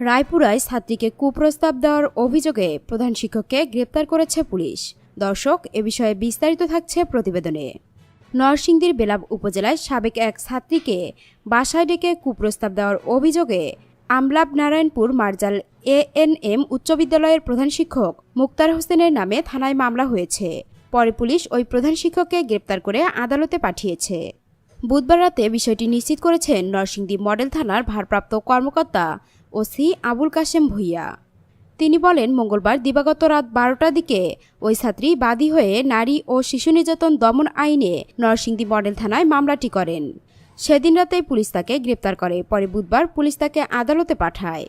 রায়পুরায় ছাত্রীকে কুপ্রস্তাব দেওয়ার অভিযোগে প্রধান শিক্ষককে গ্রেপ্তার করেছে পুলিশ। দর্শক, এ বিষয়ে বিস্তারিত থাকছে প্রতিবেদনে। নরসিংদীর বেলাব উপজেলায় সাবেক এক ছাত্রীকে বাসায় ডেকে কুপ্রস্তাব দেওয়ার অভিযোগে আমলাব নারায়ণপুর মার্জাল এ এন এম উচ্চ বিদ্যালয়ের প্রধান শিক্ষক মুক্তার হোসেনের নামে থানায় মামলা হয়েছে। পরে পুলিশ ওই প্রধান শিক্ষককে গ্রেপ্তার করে আদালতে পাঠিয়েছে। বুধবার রাতে বিষয়টি নিশ্চিত করেছেন নরসিংদী মডেল থানার ভারপ্রাপ্ত কর্মকর্তা ওসি আবুল কাশেম ভুইয়া। তিনি বলেন, মঙ্গলবার দিবাগত রাত বারোটার দিকে ওই ছাত্রী বাদী হয়ে নারী ও শিশু নির্যাতন দমন আইনে নরসিংদী মডেল থানায় মামলাটি করেন। সেদিন রাতেই পুলিশ তাকে গ্রেপ্তার করে। পরে বুধবার পুলিশ তাকে আদালতে পাঠায়।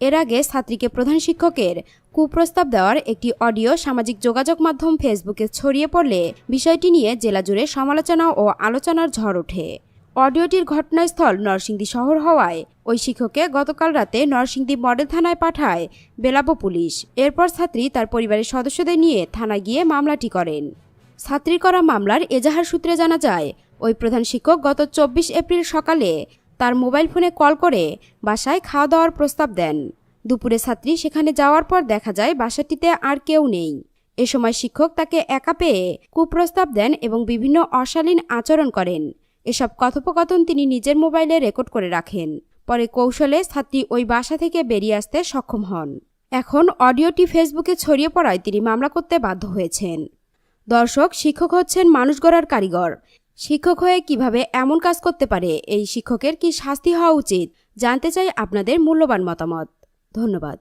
এর আগে ছাত্রীকে প্রধান শিক্ষকের কুপ্রস্তাব দেওয়ার একটি অডিও সামাজিক যোগাযোগ মাধ্যম ফেসবুকে ছড়িয়ে পড়লে বিষয়টি নিয়ে জেলা জুড়ে সমালোচনা ও আলোচনার ঝড় ওঠে। অডিওটির ঘটনাস্থল নরসিংদী শহর হওয়ায় ওই শিক্ষককে গতকাল রাতে নরসিংদী মডেল থানায় পাঠায় বেলাবো পুলিশ। এরপর ছাত্রী তার পরিবারের সদস্যদের নিয়ে থানায় গিয়ে মামলাটি করেন। ছাত্রীর করা মামলার এজাহার সূত্রে জানা যায়, ওই প্রধান শিক্ষক গত চব্বিশ এপ্রিল সকালে তার মোবাইল ফোনে কল করে বাসায় খাওয়া দাওয়ার প্রস্তাব দেন। দুপুরে ছাত্রী সেখানে যাওয়ার পর দেখা যায় বাসাটিতে আর কেউ নেই। এ সময় শিক্ষক তাকে একা পেয়ে কুপ্রস্তাব দেন এবং বিভিন্ন অশালীন আচরণ করেন। এসব কথোপকথন তিনি নিজের মোবাইলে রেকর্ড করে রাখেন। পরে কৌশলে ছাত্রী ওই বাসা থেকে বেরিয়ে আসতে সক্ষম হন। এখন অডিওটি ফেসবুকে ছড়িয়ে পড়ায় তিনি মামলা করতে বাধ্য হয়েছেন। দর্শক, শিক্ষক হচ্ছেন মানুষ গড়ার কারিগর। শিক্ষক হয়ে কীভাবে এমন কাজ করতে পারে, এই শিক্ষকের কি শাস্তি হওয়া উচিত, জানতে চাই আপনাদের মূল্যবান মতামত। ধন্যবাদ।